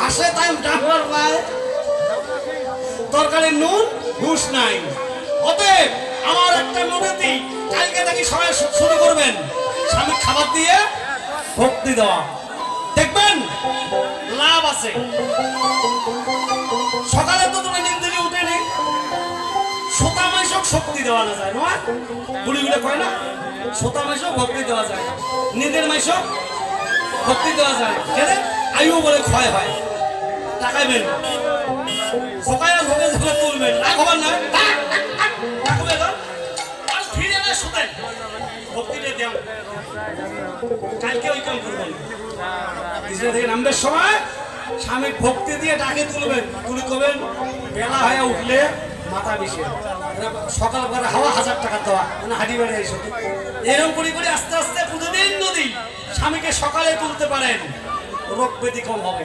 হাসে তাই ডাক্তার পায়। তরকারি নুন হুশ নাই। অতএব আমার একটা মনোনীতি, কালকে নাকি সবাই শুরু করবেন। স্বামী খাবার দিয়ে ভক্তি দেওয়া। দেখবেন, লাভ আছে। সকালে তো তুমি নিন থেকে উঠেনি। সোতা মাইসক শক্তি দেওয়া না যায়, নয়? বুড়িগুলো কয় না? সোতা মাইসক ভক্তি দেওয়া যায়। নিদের মাইসক ভক্তি দেওয়া যায়। আয়ু বলে ক্ষয় হয়। টাকাইবেন সকালে ভোগে ঝোলে তুলবেন রাগ হবার না? রাখবে তো আর ফিরে না শোতেন ভক্তিটা দেন কালকে ওই কাম করবেন বিছানা থেকে নামবার সময় স্বামী ভক্তি দিয়ে ডাকে তুলবেন তুলে করবেন বেলা হয়ে উঠলে মাথা বিষে। সকাল করে হাওয়া হাজার টাকা দেওয়া। মানে হাঁটি বেড়ে এসে। এরকম করে করে আস্তে আস্তে প্রতিদিন যদি স্বামীকে সকালে তুলতে পারেন। রোগ কম হবে।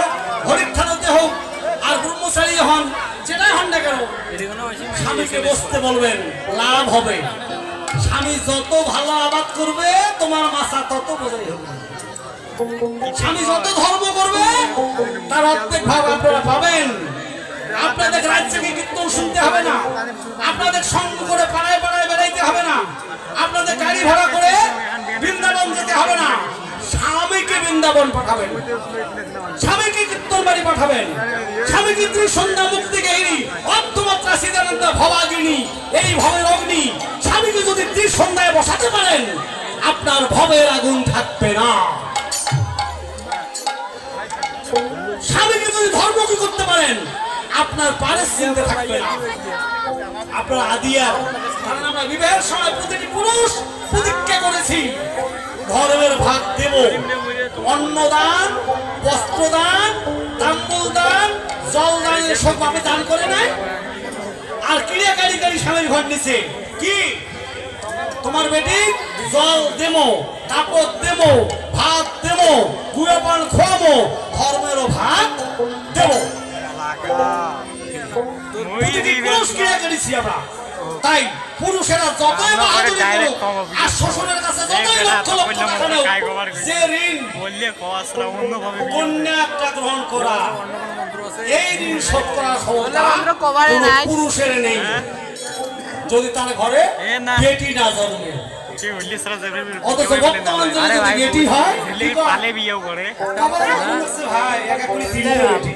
স্বামীকে বসতে বলবেন, লাভ হবে। স্বামী যত ভালো আবাদ করবে, তোমার মাথা তত বোঝাই হবে। স্বামী যত ধর্ম করবে, তার অর্ধেক ভাব আপনারা পাবেন। আপনাদের রাজ্যকে কীর্তন শুনতে হবে না? আপনাদের সঙ্গ করে পাড়ায় পাড়ায় বেড়াইতে হবে না? আপনাদের গাড়ি ভাড়া করে বৃন্দাবন যেতে হবে না? স্বামীকে বৃন্দাবন পাঠাবেন। স্বামীকে কীর্তন বাড়ি পাঠাবেন। স্বামীকে ত্রিসন্ধ্যা মুক্তি গেহিনী অর্ধমাত্রা সিদ্ধানন্দ ভবাগিনী, এই ভবের অগ্নি স্বামীকে যদি ত্রিসন্ধ্যায় বসাতে পারেন, আপনার ভবের আগুন থাকবে না। স্বামীকে যদি ধর্ম কি করতে পারেন, আপনার পারে চিন্তা থাকবে না। আপনার আদিয়া কারণ আমরা বিবাহের সময় প্রতিটি পুরুষ প্রতিজ্ঞা করেছি ধর্মের ভাগ দেব। অন্নদান বস্ত্রদান তাম্বুল দান জল দান এসব ভাবে দান করে নাই? আর ক্রিয়া কারি স্বামীর ঘর নিছে কি? তোমার বেটি জল দেমো কাপড় দেমো ভাত দেমো গুঁড়ো পান খোয়ামো ধর্মেরও ভাগ দেবো। ক্রিয়া করেছি আমরা। তাই পুরুষেরা যতই বাহাদুরি করুক আর শ্বশুরের কাছে যতই লক্ষ লক্ষ টাকা নেও। যে ঋণ বললে কসরা কন্যা একটা গ্রহণ করা। এই ঋণ শোধ করার ক্ষমতা কোনো পুরুষের নেই। যদি তার ঘরে বেটি না জন্মে। অথচ বর্তমান যদি বেটি হয়? পালে বিয়েও করে। লাগছে ভাই একা করে দিলে বেটি।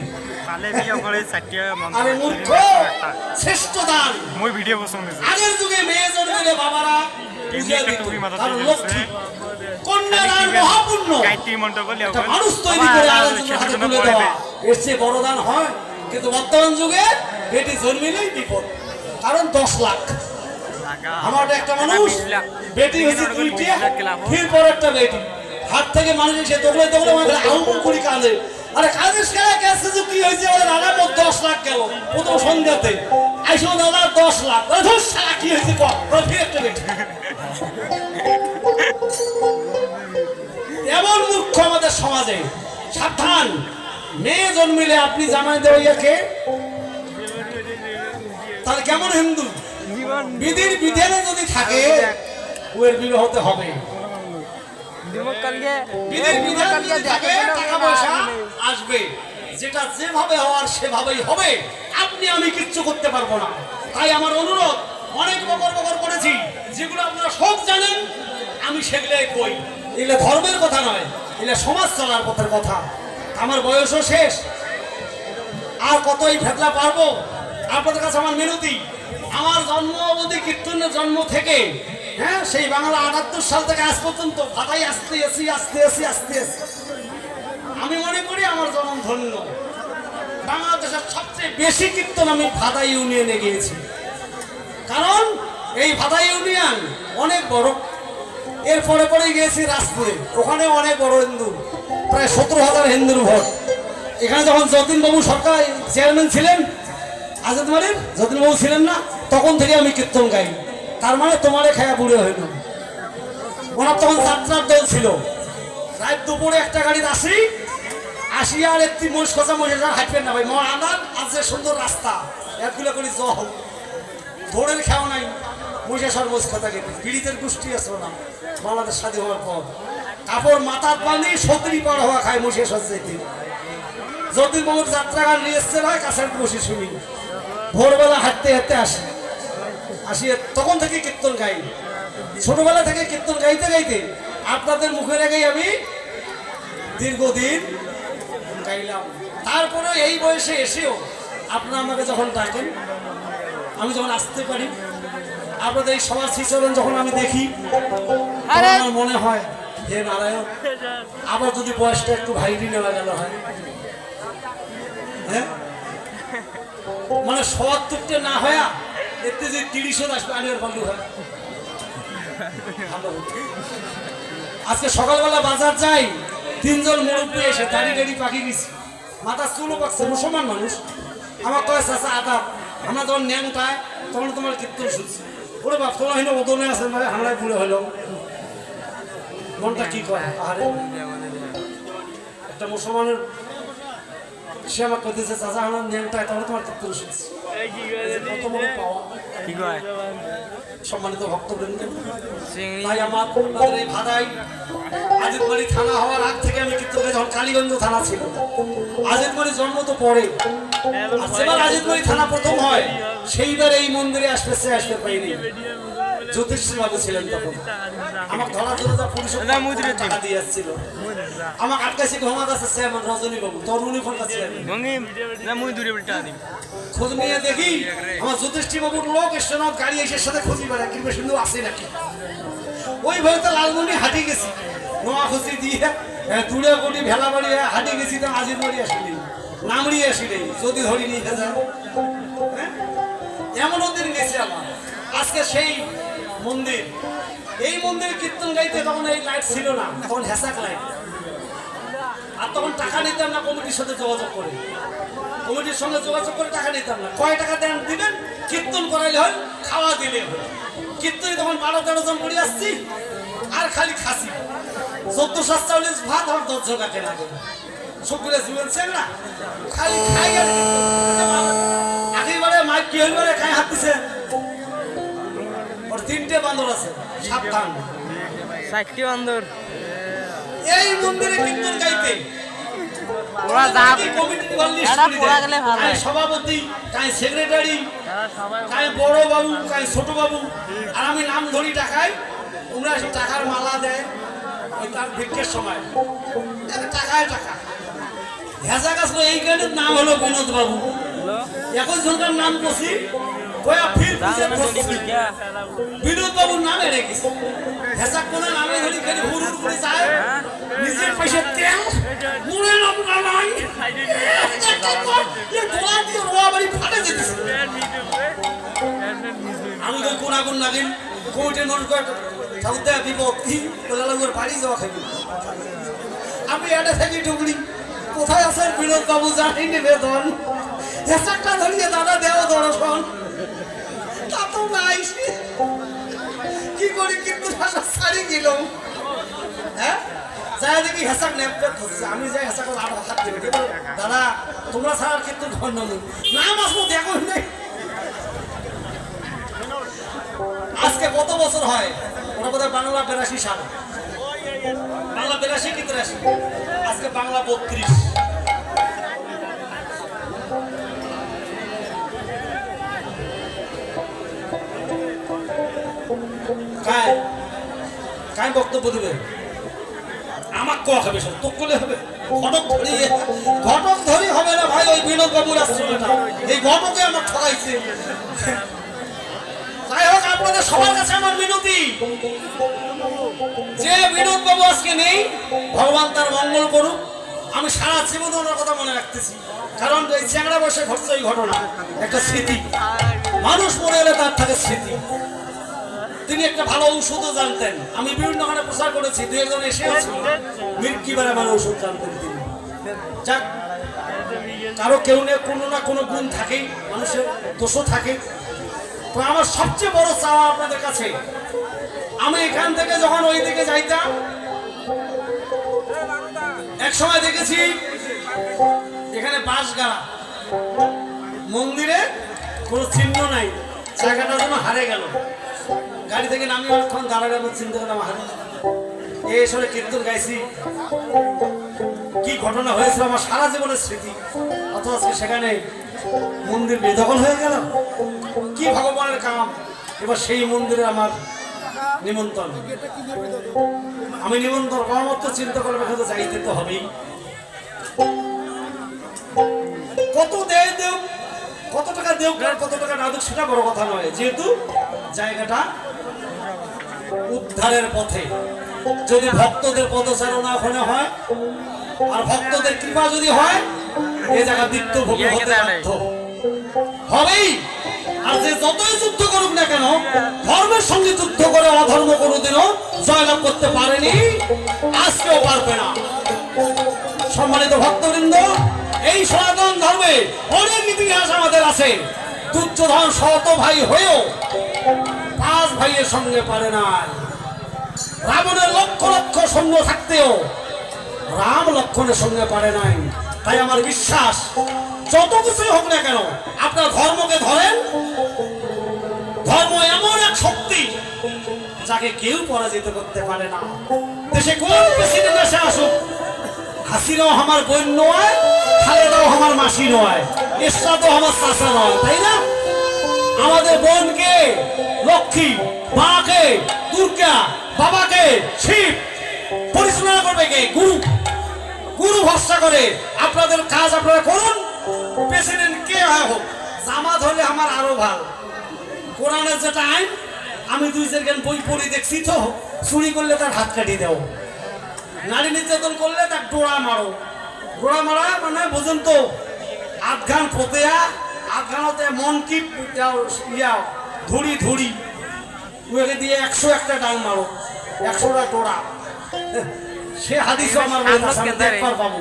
পালে বিয়েও করে চারটিয়া আরে মূর্খ! শ্রেষ্ঠ দান! মই ভিডিও পছন্দ হয়েছে আগের যুগে মেয়ে জন্মলে বাবারা পূজা দিত টুপি কারণ লক্ষ্মী। দিচ্ছে। মহাপুণ্য গায়ত্রী মন্ত্র বলে মানুষ তৈরি করে আরেকজনের তুলে দেওয়া। এর চেয়ে বড় দান হয় কিন্তু বর্তমান যুগে বেটি জন্মিলেই বিপদ। কারণ দশ লাখ। আমার একটা মানুষ বেটি হয়েছে দুইটি ফির পর একটা বেটি। হাত থেকে মানুষ এসে দৌড়ে দৌড়ে আমাদের আউম করি কাঁদে আরে কাদের সেরা গেছে যে কি হয়েছে ওদের আরামত দশ লাখ গেল প্রথম সন্ধ্যাতে। আইসো দাদা দশ লাখ। ওরে ধর সারা কি হয়েছে ওরে একটা বেটি এমন মূর্খ আমাদের সমাজে সাবধান। মেয়ে জন্মিলে আপনি জামাই দেওয়াকে তাহলে কেমন হিন্দু? বিধির বিধানে যদি থাকে ওয়ের বিবাহ হতে হবে বিধির বিধানে যদি থাকে টাকা পয়সা। আসবে যেটা যেভাবে হওয়ার সেভাবেই হবে। আপনি আমি কিচ্ছু করতে পারব না। তাই আমার অনুরোধ, অনেক বকর বকর করেছি। যেগুলো আপনারা সব জানেন, আমি সেগুলাই কই। এগুলো ধর্মের কথা নয়, এগুলো সমাজ চলার পথের কথা। আমার বয়সও শেষ। আর কতই ফেতলা পারব, আপনাদের কাছে আমার মিনতি। আমার জন্ম অবধি কীর্তনের জন্ম থেকে হ্যাঁ সেই বাংলা আটাত্তর সাল থেকে আজ পর্যন্ত ভাতাই আসতে আসি আসতে আসি আসতে আসি আমি মনে করি আমার জন্ম ধন্য। বাংলাদেশের সবচেয়ে বেশি কীর্তন আমি ভাদা ইউনিয়নে গিয়েছি। কারণ এই ভাদা ইউনিয়ন অনেক বড়। এর পরে পরে গিয়েছি রাজপুরে। ওখানে অনেক বড় হিন্দু। প্রায় সতেরো হাজার হিন্দুর ভোট। এখানে যখন যতীনবাবু সরকার চেয়ারম্যান ছিলেন, আজাদ মালিক, যতীনবাবু ছিলেন না, তখন থেকে আমি কীর্তন গাই। তার মানে তোমারে খায়া বুড়ে হইল ওনার তখন যাত্রার দল ছিল। রাত দুপুরে একটা গাড়িতে আসি আসি আর একটি মহিষ কথা মহিষ হাঁটবেন না ভাই। মর আনার আজ যে সুন্দর রাস্তা একগুলো করে জল। ধরের খেয়াও নাই মহিষা সর্বোজ কথা গেতে পীড়িতের গোষ্ঠী আছে না বাংলাদেশ স্বাধীন হওয়ার পর। কাপড় মাথার পানি সতরি পার হওয়া খায় মহিষা সজ্জাইতে যদি বাবুর যাত্রা গান নিয়ে এসছে ভাই, কাছের বসে শুনি। ভোরবেলা হাঁটতে হাঁটতে আসি। আসি, তখন থেকে কীর্তন গাই। ছোটবেলা থেকে কীর্তন গাইতে গাইতে আপনাদের মুখে আগেই আমি দীর্ঘদিন গাইলাম তারপরে এই বয়সে এসেও আপনারা আমাকে যখন ডাকেন আমি যখন আসতে পারি আপনাদের এই সমাজ শিশরণ যখন আমি দেখি আমার মনে হয় হে নারায়ণ আবার যদি বয়সটা একটু ভাইরি নেওয়া গেল হয়। হ্যাঁ? মানে সত্তরটা না হয়া এতে যে তিরিশও আসবে আনিয়ার ভালো হয়। ভালো। আজকে সকালবেলা বাজার যাই তিনজন মুরব্বী এসে দাড়ি দাড়ি পাখি গেছি। মাথা চুলও পাকছে মুসলমান মানুষ। আমার কয় চাষা আদা আমরা যখন ন্যাংটায় তখন তোমার কীর্তন শুনছি। ওরে বাপ তোমার হইল ওদনে আছে মানে হামলায় পুরে হইল মনটা কি আহারে। একটা মুসলমানের সে আমার কইতেছে চাচা আমার ন্যাংটায় তখন তোমার কীর্তন শুনছি। পাওয়া। কি কয়? সম্মানিত ভক্তবৃন্দ তাই আমার আপনাদের এই আজিতবাড়ি থানা হওয়ার আগ থেকে আমি কীর্তনে যখন কালীগঞ্জ থানা ছিল। আজিতবাড়ি জন্ম তো পরে। যেবার আজিতবাড়ি থানা প্রথম হয় সেইবার এই মন্দিরে আসবে সে আসবে পাইনি। জ্যোতিষী বাবু ছিলেন তখন। আমার ধরা ধরে যা পুলিশ। টাকা দিয়ে আসছিল আমার আটকাশি ঘুমাত আছে রজনী বাবু তরুণী খোঁজ নিয়ে দেখি আমার যুধিষ্ঠি বাবুর লোক এসে গাড়ি এসে সাথে খুঁজি বেড়ায় কিন্তু শুধু আসে নাকি? ওই ভয়তে লালমনি হাঁটি গেছি। নোয়া খুশি দিয়ে হ্যাঁ, দূরে কোটি ভেলা বাড়ি হয়ে হাঁটি গেছি তো আজির বাড়ি আসিনি। নামড়ি আসিনি যদি ধরি নিয়ে যায় হ্যাঁ? এমনও দিন গেছে আমার। আজকে সেই মন্দির। এই মন্দির কীর্তন গাইতে তখন এই লাইট ছিল না, তখন হেসাক লাইট আর তখন টাকা নিতাম না, কমিটির সাথে যোগাযোগ করে। কমিটির সঙ্গে যোগাযোগ করে টাকা নিতাম না। কয় টাকা দেন দিবেন, কীর্তন করাইলে হয়, খাওয়া দিলে হয়। কীর্তনে তখন বারো তেরো জন করে আসছি, আর খালি খাসি। চোদ্দ সাতচল্লিশ ভাত আর দশ জগাকে লাগে সবগুলো না, খালি খাই আগেবারে মাইক কি হইবারে খাই ওর তিনটে বান্দর আছে। সাবধান। চারটি বান্দর। এই মন্দিরে কীর্তন গাইতে। ওরা যা এটা করে গেলে ভালো। হয়। সভাপতি কাই সেক্রেটারি কাই বড় বাবু কাই ছোট বাবু। আর আমি নাম ধরি টাকায় টাকার মালা দেয় ওই তার ভিক্ষের সময়। টাকায় টাকা। ভেজা গাছ এই গানের নাম হলো বিনোদ বাবু। একই জনকার নাম বসি কয়া ফির পুজো করছি বিনোদ বাবুর নামে রেখেছি ভেজা কোন নামে ধরি খালি হুর হুর করে যায়। নিজের পয়সা তেল মুড়ে নাম নাই আমি তো কোন আগুন লাগিন কোর্টে নোট করে ঠাকুর দেয়া বিপদ কি? বলে ওর বাড়ি যাওয়া খাবি আমি এটা থেকে ঢুকলি কোথায় আছেন বিনোদ বাবু জানি নিবেদন। হেসাকটা ধরিয়ে দাদা দেও দর্শন। তা তো নাই। কি করি কিন্তু ছাড়ি গেল? হ্যাঁ? যাই দেখি হেসাক নেপে ধরছে। আমি যাই হেসাক লাভ হাত দেবে দাদা, তোমরা ছাড়া কিন্তু ধন্য নেই। নাম আসব দেখো নেই। আজকে কত বছর হয়? ওরা বোধহয় বাংলা বেরাশি সাল। বাংলা বেরাশি কি আজকে বাংলা বত্রিশ। কায় বক্তব্য দেবে? আমার ক হবে সব? তো করলে হবে? ঘটক ধরি। ঘটক ধরি হবে না ভাই, ওই বিনোদ বাবুর আশ্রমটা এই ঘটকে আমার ঠকাইছে যাই হোক, আপনাদের সবার কাছে আমার মিনতি যে বিনোদ বাবু আজকে নেই, ভগবান তার মঙ্গল করুক। আমি সারা জীবন ওনার কথা মনে রাখতেছি। কারণ এই চ্যাংড়া বসে ঘটছে এই ঘটনা। একটা স্মৃতি। মানুষ মরে এলে তার থাকে স্মৃতি। একটা ভালো ঔষধও জানতেন। আমি বিভিন্ন ওখানে প্রচার করেছি, দুই একজন এসে মৃত্যুবারে আমার ঔষধ জানতেন তিনি। যাক, কারও কেউ না, কোনো না কোনো গুণ থাকেই, মানুষের দোষও থাকে। তো আমার সবচেয়ে বড় চাওয়া আপনাদের কাছে, আমি এখান থেকে যখন ওই দিকে যাইতাম, এক সময় দেখেছি, এখানে বাঁশ গাড়া মন্দিরে কোনো চিহ্ন নাই, জায়গাটা যেন হারে গেল। গাড়ি থেকে নামি অনেকক্ষণ দাঁড়ালে আমার চিন্তা করলাম হারে এই এসবে কীর্তন গাইছি। কি ঘটনা হয়েছিল আমার সারা জীবনের স্মৃতি। অথচ সেখানে মন্দির বেদখল হয়ে গেল। কি ভগবানের কাম। এবার সেই মন্দিরে আমার নিমন্ত্রণ। আমি নিমন্ত্রণ পরমত্ব চিন্তা করব কিন্তু যাইতে তো হবেই। কত দেয় দেও কত টাকা আর কত টাকা না দেও সেটা বড় কথা নয়। যেহেতু জায়গাটা উদ্ধারের পথে। যদি ভক্তদের পদচারণা ওখানে হয় আর ভক্তদের কৃপা যদি হয় এই জায়গা দিত্য ভোগে হতে বাধ্য। হবেই। আর যে যতই যুদ্ধ করুক না কেন ধর্মের সঙ্গে যুদ্ধ করে অধর্ম কোনোদিনও জয়লাভ করতে পারেনি আজকেও পারবে না। সম্মানিত ভক্তবৃন্দ এই সনাতন ধর্মে অনেক ইতিহাস আমাদের আছে। দুর্যোধন শত ভাই হয়েও ভাইয়ের সঙ্গে পারে নাই। রাবণের লক্ষ লক্ষ সৈন্য থাকতেও রাম লক্ষণের সঙ্গে পারে নাই। তাই আমার বিশ্বাস, যত কিছুই হোক না কেন, আপনার ধর্মকে ধরেন। ধর্ম এমন এক শক্তি যাকে কেউ পরাজিত করতে পারে না। দেশে কোন প্রেসিডেন্ট এসে আসুক, হাসিনাও আমার বোন নয়, খালেদাও আমার মাসি নয়, এরশাদও আমার চাষা নয়, তাই না? আমাদের বোনকে, লক্ষ্মী, মাকে, দুর্গা, বাবাকে, শিব পরিচালনা করবে কে? গুরু। গুরু ভরসা করে আপনাদের কাজ আপনারা করুন। প্রেসিডেন্ট কে হয় হোক, জামাত হলে আমার আরও ভালো। কোরআনের যেটা আইন আমি দুই চারখান বই পড়ি, দেখছি তো, চুরি করলে তার হাত কাটিয়ে দেও নারী নির্যাতন করলে তার ডোড়া মারো। ডোড়া মারা মানে বুঝুন তো, আধঘান ফতেয়া আধঘানতে মন কি ইয়া ধুড়ি ধুড়ি। ওকে দিয়ে একশো একটা ডাল মারো একশোটা ডোড়া সে হাদিসও আমার দেখবার পাবো।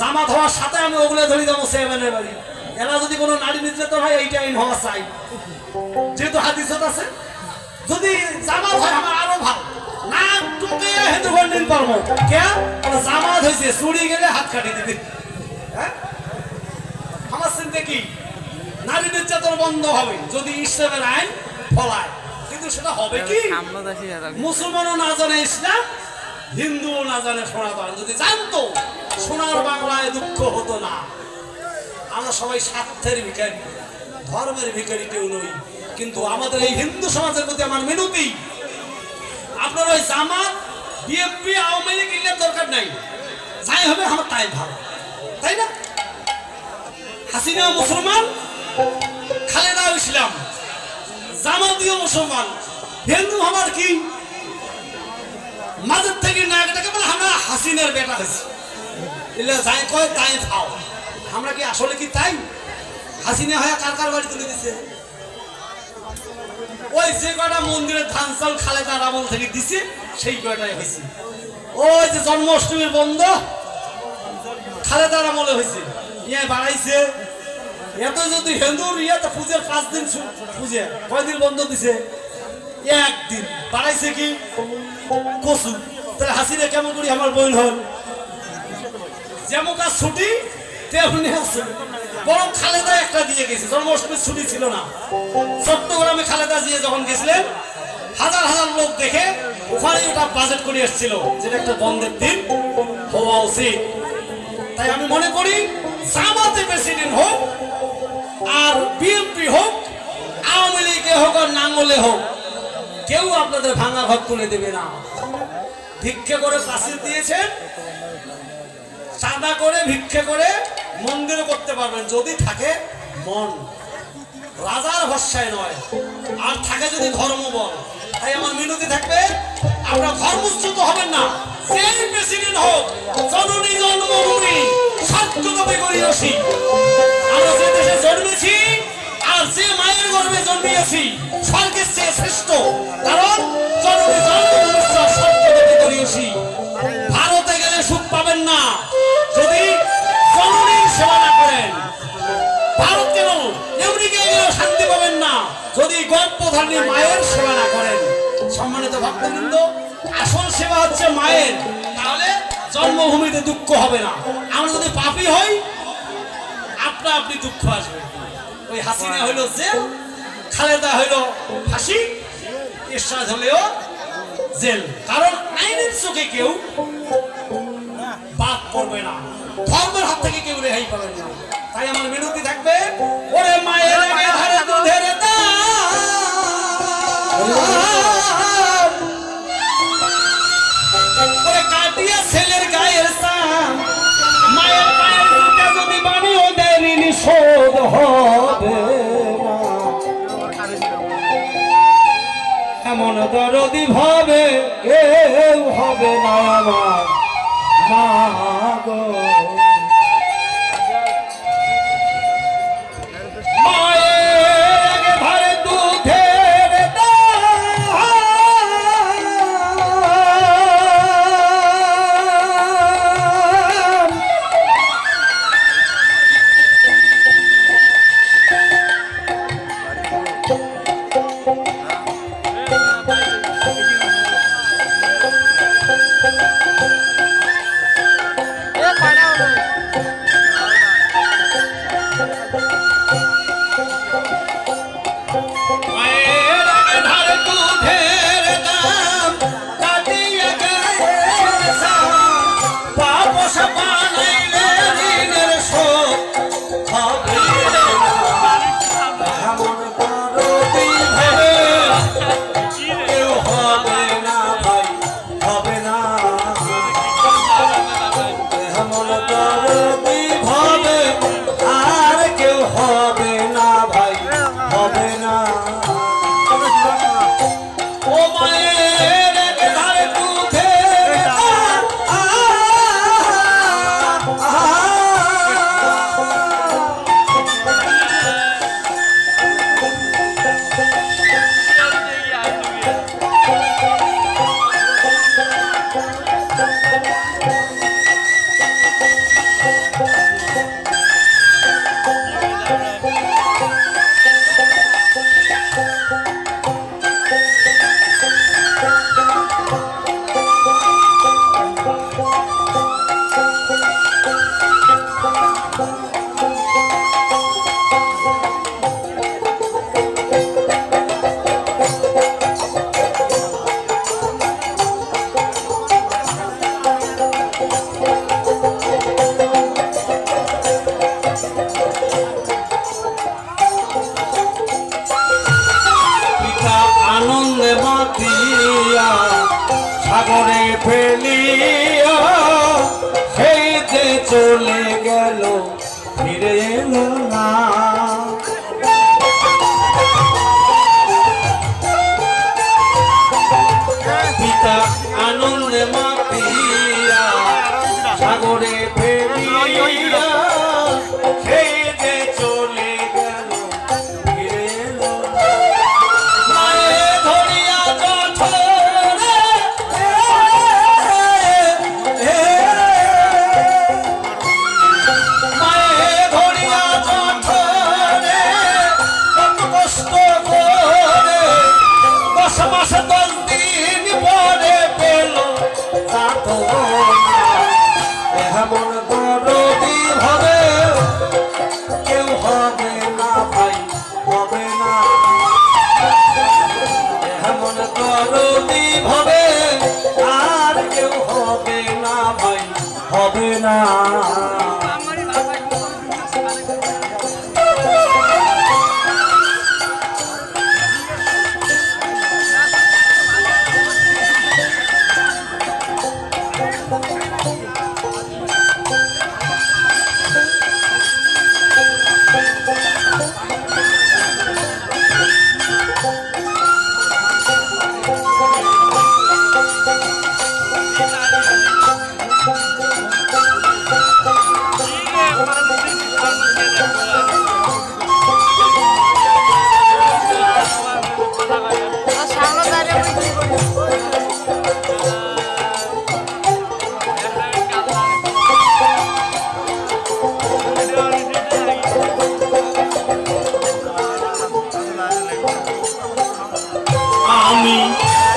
জামাত হওয়ার সাথে আমি ওগুলো ধরি দেবো সেভেনের বাড়ি। এরা যদি কোনো নারী নির্যাতন হয় এইটা আইন হওয়া চাই। যেহেতু হাদিসত আছে যদি জামাত হয় আমার আরও ভালো। না তোকে হিন্দু বন্দিন পারব। কে? জামাত হয়েছে চুরি গেলে হাত কাটি দিবে হ্যাঁ? আমার চিন্তা কি? নারী নির্যাতন বন্ধ হবে যদি ইসলামের আইন ফলায়। কিন্তু সেটা হবে কি? মুসলমানও না জানে ইসলাম হিন্দুও না জানে সনাতন যদি জানতো সোনার বাংলায় দুঃখ হতো না। আমরা সবাই স্বার্থের ভিখারি। ধর্মের ভিখারি কেউ নই। কিন্তু আমাদের এই হিন্দু সমাজের প্রতি আমার মিনতি। আপনার ওই জামাত বিএনপি আওয়ামী লীগ এগুলোর দরকার নাই। যাই হবে আমার তাই ভালো। তাই না? হাসিনা মুসলমান খালেদা ইসলাম, জামাতীয় মুসলমান, হিন্দু আমার কি? মাঝের থেকে নায়কটাকে বলে, আমরা হাসিনের বেটা হয়েছি। যাই কয়, তাই খাও। আমরা কি আসলে কি তাই? হাসিনা হয়ে কার কার বাড়ি তুলে দিছে? ওই যে কয়টা মন্দিরের ধান চাল খালেদা রাবল থেকে দিছে, সেই কয়টাই হয়েছে। ওই যে জন্মাষ্টমীর বন্ধ, খালেদা রামলে হয়েছে। ইয়ে বাড়াইছে। এত যদি হিন্দুর ইয়ে তো পুজোর পাঁচ দিন পুজো কয়দিন বন্ধ দিছে? একদিন। বাড়াইছে কি? কচু। তাহলে হাসিনা কেমন করি আমার বোন হল? যেমন কাজ ছুটি, তেমনি আছে। বরং খালেদা একটা দিয়ে গেছে। জন্মাষ্টমীর ছুটি ছিল না। চট্টগ্রামে খালেদা দিয়ে যখন গেছিলেন, হাজার হাজার লোক দেখে ওখানে ওটা বাজেট করে এসেছিল। যেটা একটা বন্ধের দিন, হওয়া উচিত। তাই আমি মনে করি, জামাতে প্রেসিডেন্ট হোক আর বিএনপি হোক, আওয়ামী লীগে হোক আর নাঙ্গলে হোক, কেউ আপনাদের ভাঙা ঘর তুলে দেবে না। ভিক্ষে করে পাশিল দিয়েছেন, চাঁদা করে, ভিক্ষে করে মন্দির করতে পারবেন, যদি থাকে মন। রাজার ভরসায় নয়, আর থাকে যদি ধর্ম বল। তাই আমার মিনতি থাকবে আমরা ধর্মচ্যুত হবেন না। যেই প্রেসিডেন্ট হোক, জননী জন্মভূমি সত্যকবে করিয়াছি আমরা যে দেশে জন্মেছি আর যে মায়ের গর্ভে জন্মিয়েছি স্বর্গের চেয়ে শ্রেষ্ঠ। কারণ জননী জন্মভূমি সত্যকবে করিয়েছি। ভারতে গেলে সুখ পাবেন না। যদি জননীর সেবা না করেন, ভারত কেন আমেরিকা গেলেও শান্তি পাবেন না। যদি গর্ভধারী মায়ের সেবা না করেন, সম্মানিত ভক্তবৃন্দ, আসল সেবা হচ্ছে মায়ের। তাহলে জন্মভূমিতে দুঃখ হবে না। আমরা যদি পাপি হই আপনা আপনি দুঃখ আসবেন ওই হাসিনা হইল জেল, খালেদা হইল ফাঁসি, এরশাদ হলেও জেল। কারণ আইনের চোখে কেউ বাদ করবে না। ধর্মের হাত থেকে কেউ রেহাই পাবেন না। তাই আমার বিনতি থাকবে দরদি ভাবে কেউ হবে না আমার মা গো। ফিরে এলো না পিতা আনন্দে মাতিয়া সাগরে হবে না।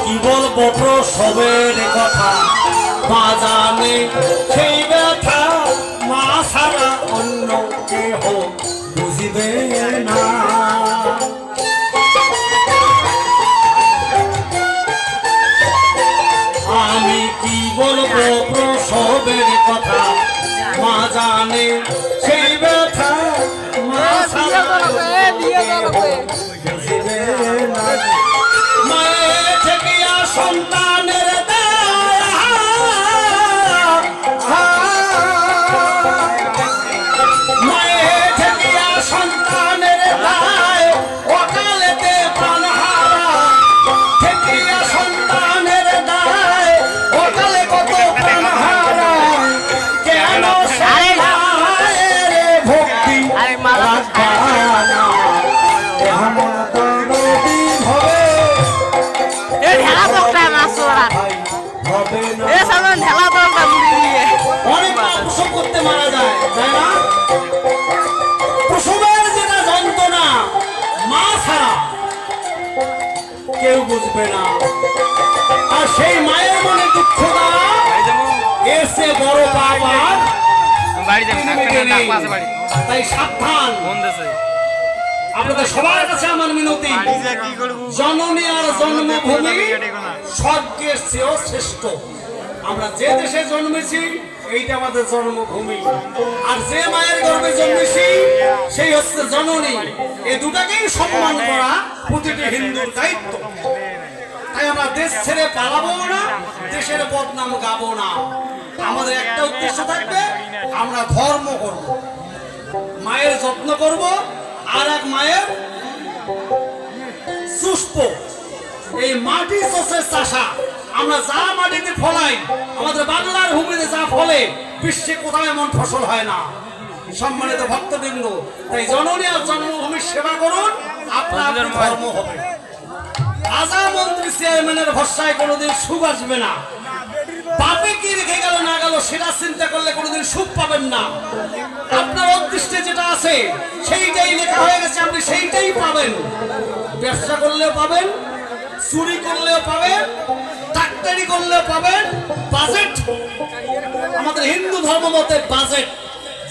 কি বলব প্রসবের কথা? বাজানে সেই ব্যথা মা ছাড়া অন্য কেহ বুঝিবে তাই না? প্রসবের যেটা যন্ত্রণা মা ছাড়া কেউ বুঝবে না। আর সেই মায়ের মনে দুঃখ দেওয়া এর চেয়ে বড়। পাশে বাড়ি। তাই সাবধান। আপনাদের সবার কাছে আমার মিনতি। জননী আর জন্মভূমি স্বর্গের চেয়েও শ্রেষ্ঠ। আমরা যে দেশে জন্মেছি এইটা আমাদের জন্মভূমি। আর যে মায়ের গর্ভে জন্মেছি, সেই হচ্ছে জননী। এই দুটাকেই সম্মান করা প্রতিটি হিন্দুর দায়িত্ব। তাই আমরা দেশ ছেড়ে পালাবো না, দেশের বদনাম গাবো না। আমাদের একটা উদ্দেশ্য থাকবে, আমরা ধর্ম করব। মায়ের যত্ন করব, আর এক মায়ের সুষ্প এই মাটি চাষের চাষা। আমরা যা মাটিতে ফলাই আমাদের বাংলার ভূমিতে যা ফলে বিশ্বে কোথাও এমন ফসল হয় না। সম্মানিত ভক্তবৃন্দ তাই জননী আর জন্মভূমির সেবা করুন আপনার আপনার ধর্ম হবে। রাজা মন্ত্রী চেয়ারম্যানের ভরসায় কোনোদিন সুখ আসবে না। পাপে কি রেখে গেল না গেল সেটা চিন্তা করলে কোনোদিন সুখ পাবেন না। আপনার অদৃষ্টে যেটা আছে সেইটাই লেখা হয়ে গেছে আপনি সেইটাই পাবেন। ব্যবসা করলেও পাবেন চুরি করলেও পাবেন ডাক্তারি করলে পাবেন বাজেট আমাদের হিন্দু ধর্ম মতে বাজেট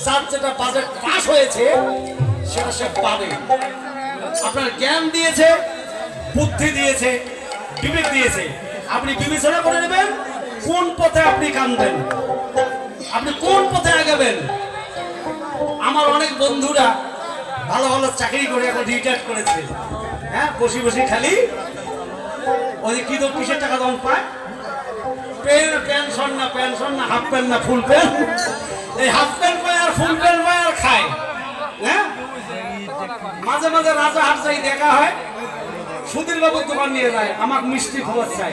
যার যেটা বাজেট পাস হয়েছে, সেটা সে পাবে। আপনার জ্ঞান দিয়েছে, বুদ্ধি দিয়েছে, বিবেক দিয়েছে। আপনি বিবেচনা করে নেবেন, কোন পথে আপনি কাঁদবেন। আপনি কোন পথে আগাবেন? আমার অনেক বন্ধুরা ভালো ভালো চাকরি করে এখন রিটায়ার করেছে। হ্যাঁ বসে বসে খালি ওই কি তো কিসের টাকা তখন পায়? পেন পেনশন না পেনশন না হাফ প্যান্ট না ফুল প্যান্ট এই হাফ প্যান্ট পায় আর ফুল প্যান্ট পায় আর খায়। হ্যাঁ? মাঝে মাঝে রাজা হাট দেখা হয় সুধীর বাবুর দোকান নিয়ে যায় আমার মিষ্টি খবর চাই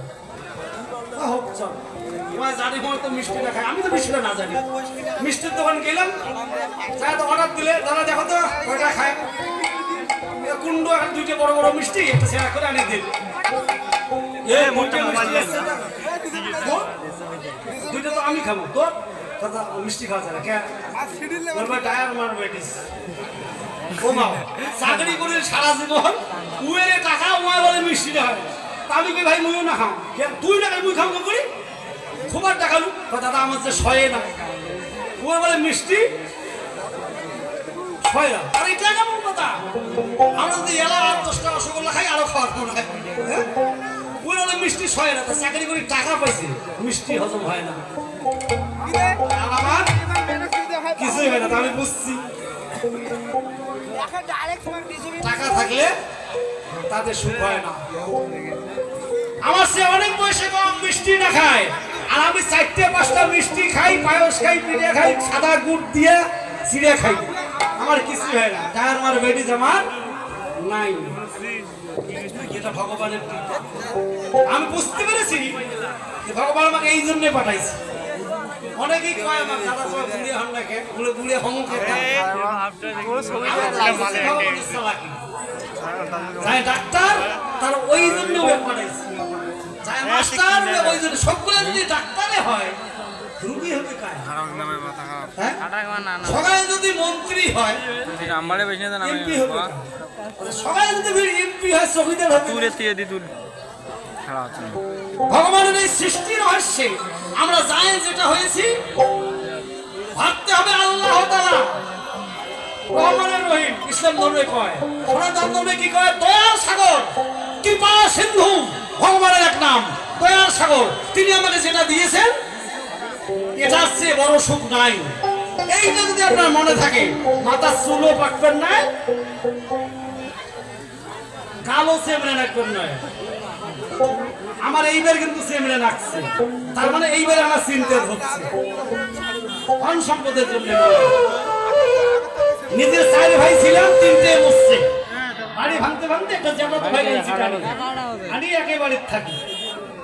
তা হোক চল। এবার জানি তো মিষ্টিটা খাই আমি তো মিষ্টিটা না জানি। মিষ্টির দোকান গেলাম তো অর্ডার দিলে দাদা দেখো তো কয়টা খায়। এ কুণ্ড এখন দুইটা বড় বড় মিষ্টি একটা সেরা করে আনি দিন দুইটা মিষ্টি না? তো আমি খাব। তোর? দাদা মিষ্টি খাওয়া যায় না কে? বলবে টায়ার মারবে ও মা চাকরি করে সারা জীবন উয়েরে টাকা উয়া বলে মিষ্টি হয়। তা আমি ভাই মুইও না খাও। কে? তুই না মুই খাও করি? খুবার টাকালু দাদা আমার যে শয়ে না। উয়ে বলে মিষ্টি? ছয় না আর এটা কেমন কথা? আমরা যদি এলা আর দশটা রসগোল্লা খাই আরও খাওয়ার হয় হ্যাঁ? ওই বলে মিষ্টি ছয় না। তা চাকরি করে টাকা পাইছে। মিষ্টি হজম হয় না। আমার কিছুই হয় না তা আমি বুঝছি। টাকা থাকলে তাদের সুখ হয় না। আমার সে অনেক বয়সে কম মিষ্টি না খায়। আর আমি চারটে পাঁচটা মিষ্টি খাই পায়স খাই পিঠে খাই সাদা গুড় দিয়ে চিড়ে খাই। আমার কিছু হয় না। যার আমার বেটি আমার নাই। এটা ভগবানের আমি বুঝতে পেরেছি যে ভগবান আমাকে এই জন্য পাঠাইছে। অনেকেই কয় আমার দাদা হন নাকি হং ডাক্তার তার ওই জন্য ওয়েব বানাইছে যাই ওই জন্য সবগুলো যদি ডাক্তারে হয় রুগী হবে কায় হ্যাঁ? সবাই যদি মন্ত্রী হয় আমারে বেশি না আমি এমপি হবে কায়? সবাই যদি এমপি হয় শহীদের হবে দূরে থেকে দি ভগবানের এই সৃষ্টি রহস্যে আমরা যাই যেটা হয়েছি ভাবতে হবে আল্লাহ তাআলা। রহমানের রহিম ইসলাম ধর্মে কয় সনাতন ধর্মে কি কয়? দয়ার সাগর কৃপা সিন্ধু। ভগবানের এক নাম দয়ার সাগর। তিনি আমাকে যেটা দিয়েছেন এটার চেয়ে বড় সুখ নাই। এইটা যদি আপনার মনে থাকে মাথার চুলও পাকবেন না কালো চেমড়ে রাখবেন নয় আমার এইবার কিন্তু চেমড়ে লাগছে তার মানে এইবার আমার চিন্তা হচ্ছে। ধন সম্পদের জন্য। নিজের চার ভাই ছিলাম, তিনটে মুসছে বাড়ি ভাঙতে ভাঙতে একটা জামাত ভাই আনছি টানি। আমি একেবারে থাকি।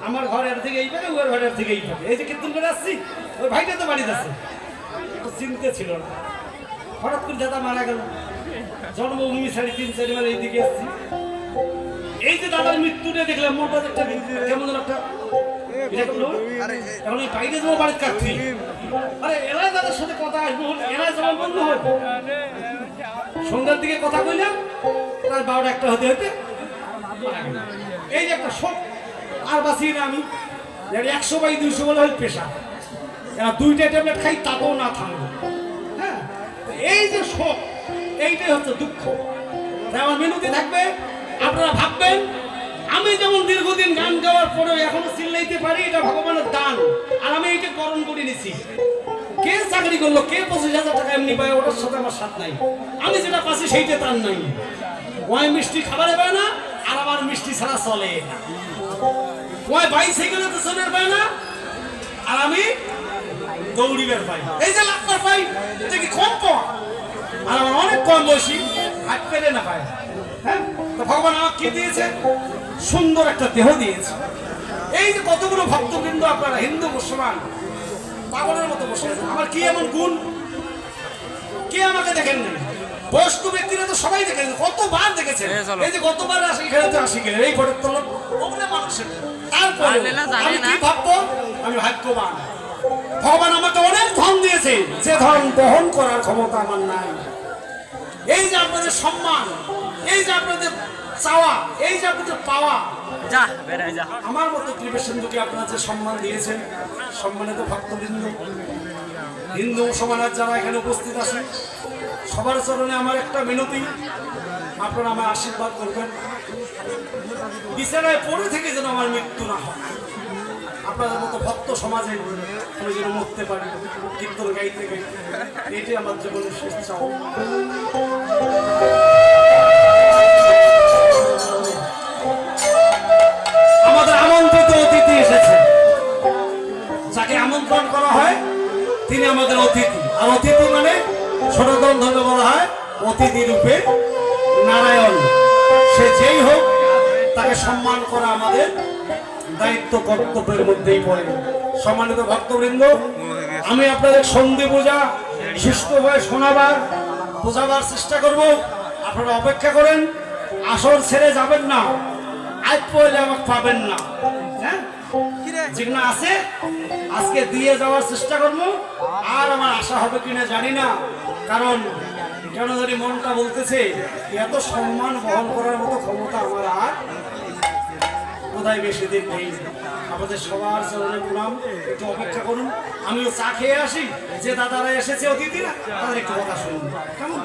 আমার ঘরের থেকে এই পারে ওর ঘরের থেকে এই পারে। এই যে কীর্তন করে আসছি ওই ভাইটা তো বাড়িতে আছে। তো চিনতে ছিল না। হঠাৎ করে দাদা মারা গেল। জন্মভূমি সাড়ে তিন চারি বার এইদিকে এসছি এই যে দাদার মৃত্যুটা দেখলাম মোটা একটা কেমন যেন একটা। এখন এই বাইরে যাব বাড়ির কাটছি আরে এরাই দাদার সাথে কথা আসব এরাই যেমন বন্ধু হয়। সন্ধ্যার দিকে কথা কইলাম। তার বারোটা একটা হতে হতে? এই যে একটা শোক। আর বাঁচি না আমি। একশো বাই দুইশো বলে হল পেশা এরা দুইটা ট্যাবলেট খাই, তাতেও না থামবে। হ্যাঁ? এই যে শোক, এইটাই হচ্ছে দুঃখ। তাই আমার মিনতি থাকবে, আপনারা ভাববেন, আমি যেমন দীর্ঘদিন গান গাওয়ার পরেও এখনও চিল্লাইতে পারি, এটা ভগবানের দান। আর আমি এইটা করণ করে নিছি। কে চাকরি করল, কে পঁচিশ হাজার টাকা এমনি পায়, ওটার সাথে আমার সাথ নাই। আমি যেটা পাচ্ছি সেইটা তার নাই। ওই মিষ্টি খাবারে পায় না? আর আমার মিষ্টি ছাড়া চলে না। ওই বাইসাইকেলে তো চলে পায় না? আর আমি দৌড়িবার পাই। এই যে লাখবার পাই, এটা কি কম পাওয়া? আর আমার অনেক কম বয়সী, হাত পেরে না পায়। হ্যাঁ? তো ভগবান আমাকে কি দিয়েছে? সুন্দর একটা দেহ দিয়েছে। এই যে কতগুলো ভক্তবৃন্দ আপনারা, হিন্দু, মুসলমান, পাগলের মতো বসে আছেন, আমার কি এমন গুণ? কে আমাকে দেখেন না বয়স্ক ব্যক্তিরা তো সবাই দেখেন কতবার দেখেছে এ এই যে গতবার আসি এখানে তো আসি গেলেন এই ফটোর তলব ওগুলো মানুষের। তারপরে আমি কি ভাববো? আমি ভাগ্যবান। ভগবান আমাকে অনেক ধন দিয়েছে যে ধন বহন করার ক্ষমতা আমার নাই। এই যে আপনাদের সম্মান এই যে আপনাদের চাওয়া এই যে আপনাদের পাওয়া যা বেড়াই যা। আমার মতো কৃপেশন্দুকে আপনারা যে সম্মান দিয়েছেন সম্মানিত ভক্তবৃন্দ হিন্দু মুসলমানের যারা এখানে উপস্থিত আছেন সবার চরণে আমার একটা মিনতি। আপনারা আমার আশীর্বাদ করবেন। বিছানায় পড়ে থেকে যেন আমার মৃত্যু না হয়। আপনাদের মতো ভক্ত সমাজে আমি যেন মরতে পারি। কীর্তন গাইতে গাইতে এটাই আমার জীবনের শেষ আমাদের আমন্ত্রিত অতিথি এসেছে। যাকে আমন্ত্রণ করা হয়, তিনি আমাদের অতিথি। আর অতিথি মানে সনাতন ধর্মে বলা হয় অতিথি রূপে নারায়ণ। সে যেই হোক, তাকে সম্মান করা আমাদের দায়িত্ব, কর্তব্যের মধ্যেই পড়ে। সম্মানিত ভক্তবৃন্দ, আমি আপনাদের সন্ধি পূজা সুস্থভাবে শোনাবার বোঝাবার চেষ্টা করব। আপনারা অপেক্ষা করেন, আসর ছেড়ে যাবেন না। আজ পড়লে আমাকে পাবেন না। হ্যাঁ? যেগুলো আছে, আজকে দিয়ে যাওয়ার চেষ্টা করব। আর আমার আশা হবে কিনা জানি না, কারণ কেন জানি মনটা বলতেছে, এত সম্মান বহন করার মতো ক্ষমতা আমার আর কোথায় বেশি দিন নেই। আমাদের সবার চরণে প্রণাম, একটু অপেক্ষা করুন। আমিও চা খেয়ে আসি, যে দাদারা এসেছে অতিথিরা, তাদের একটু কথা শুনুন। কেমন?